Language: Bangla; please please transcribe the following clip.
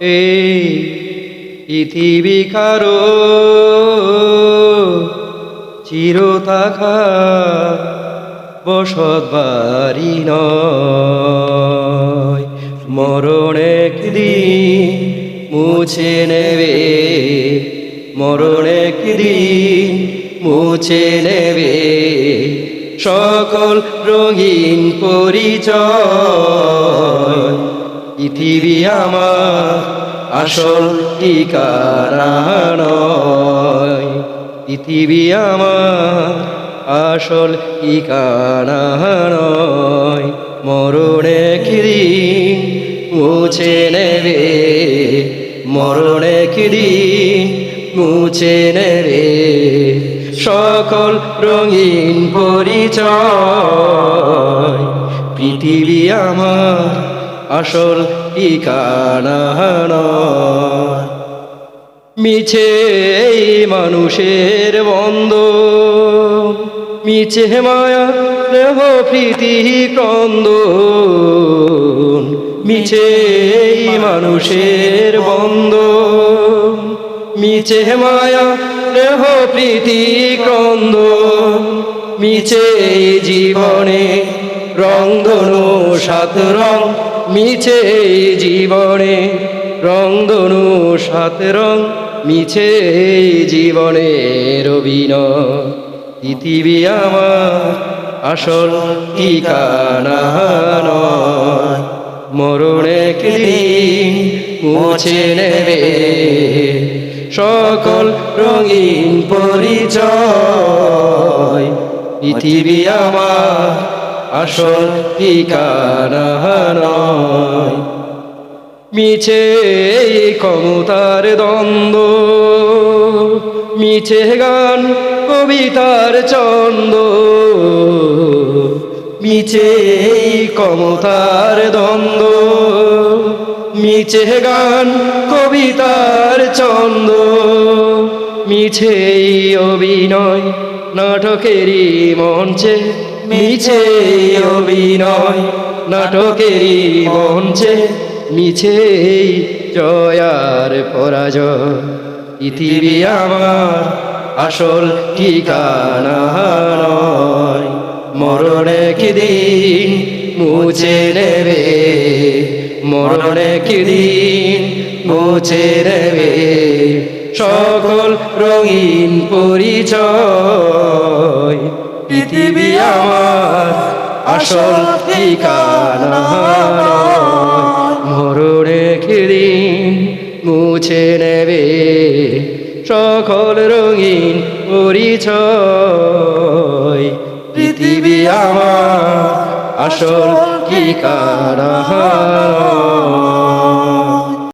এই পৃথিবী কারও চির থাকা বসত বাড়ি নয়। মরণ মুছে নেবে। মরণ একদিন মুছে নেবে। সকল রঙিন পরিচয়। পৃথিবী আমার আসল ঠিকানা নয় পৃথিবী আমার আসল ঠিকানা নয় মরণে কিদিন মুছে নেবে। মরণে কিদিন মুছে নেবে। সকল রঙিন পরিচয়। পৃথিবী আমার আসল ঠিকানা। মিছে এই মানুষের বন্ধ। মিছে মায়া দেহ প্রীতি ক্রন্দ। মিছে এই মানুষের বন্ধ। মিছে মায়া, দেহ প্রীতি ক্রন্দ, মিছে জীবনে রংধনু সাত রং, মিছে জীবনে রংধনু সাত রং, মিছে এই জীবনের অভিনয়। পৃথিবী আমার আসল ঠিকানা মরণে দিন মুছে নেবে। সকল রঙিন পরিচয়। পৃথিবী আমার আসল নয়। মিছে ক্ষমতার দ্বন্দ্ব, মিছে গান, কবিতার চন্দ মিছে ক্ষমতার দ্বন্দ্ব। মিছে গান কবিতার চন্দ মিছে অভিনয় নাটকেরই মঞ্চে। মিছে অভিনয় নাটকেরই মঞ্চে। মিছে জয়ার পরাজয়। পৃথিবী আমার আসল ঠিকানা নয়। মরণে কিদিন মুছে নেবে। মরণে কিদিন মুছে নেবে সকল রঙিন পরিচয়। পৃথিবী আমার আসল ঠিকানা মরণে কিদিন মুছে নেবে। সকল রঙিন পরিচয়। পৃথিবী আমার আসল ঠিকানা নয়।